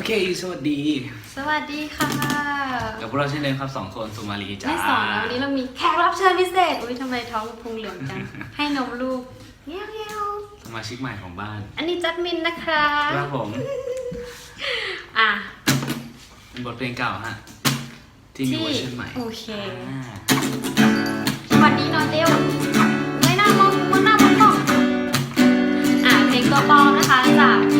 โอเค สวัสดีสวัสดีค่ะกับพวกเราเช่นเดิมครับสองคนสุมาลีจ้าไม่สองวันนี้เรามีแขกรับเชิญพิเศษ อุ้ยทำไมท้องพุงเหลืองจัง ให้นมลูกเงี้ยวเงี้ยวสมาชิกใหม่ของบ้าน อันนี้จัดมินนะคะครับผมอะเป็นบทเพลงเก่าฮะ ที่มีเวอร์ชันใหม่ โอเคสวัสดีนอนเร็วไม่น่ามองบนหน้าบนกล้องอะเพลงตัวปอมนะคะจาก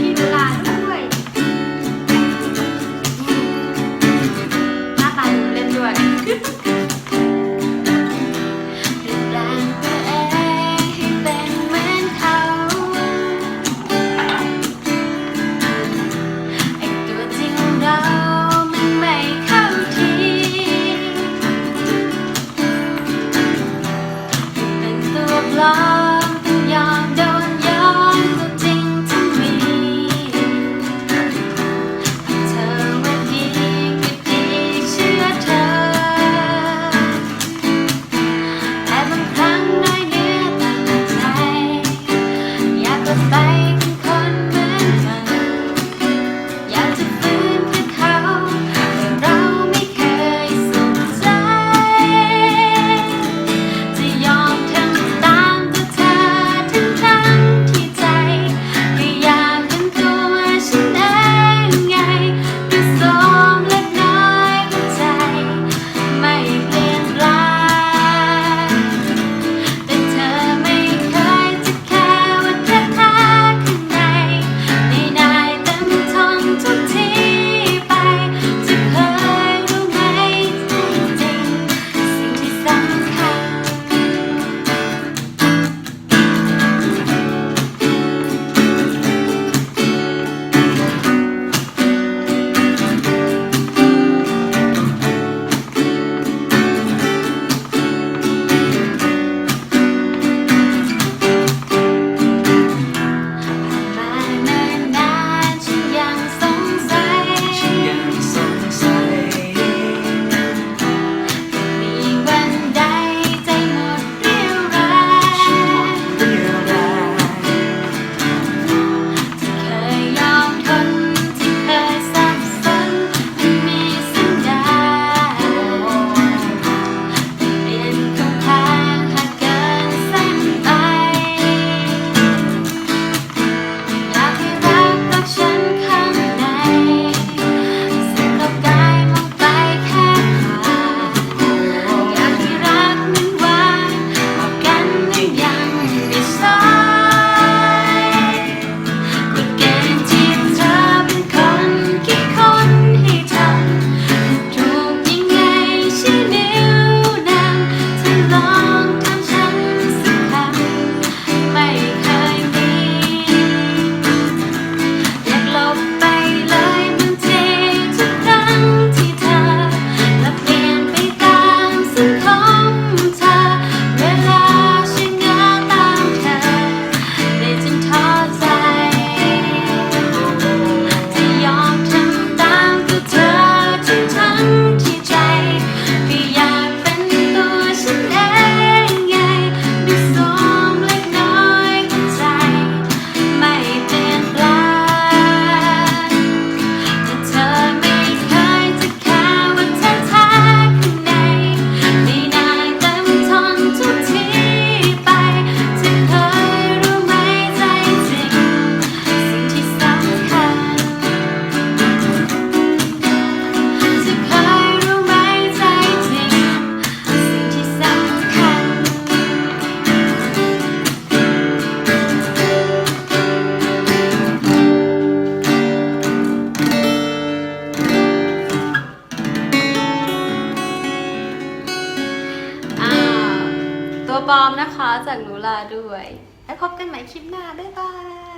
บอมนะคะ จากหนูลาด้วย แล้วพบกันใหม่คลิปหน้า บ๊ายบาย